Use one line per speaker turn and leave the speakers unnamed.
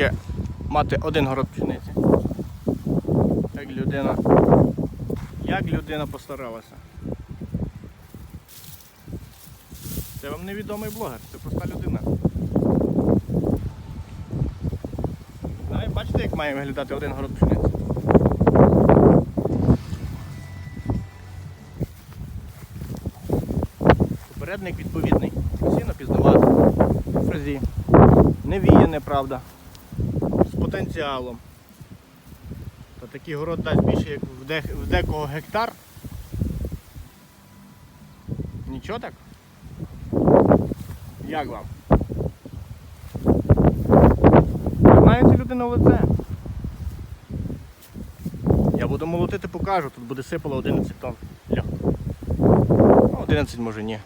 таке мати один город пшениці. Як людина. Як людина постаралася. Це вам невідомий блогер, це проста людина. Бачите, як має виглядати один город пшениці? Попередник відповідний. Сіно пізнавати. Фрезі. Не віяне, правда. Потенціалом. Та такий город дасть більше, як в, де, в декого гектар. Нічого так? Як вам? Знаєте людину в лице? Я буду молотити, покажу, тут буде сипало 11 тонн. Легко. Ну, 11 може ні.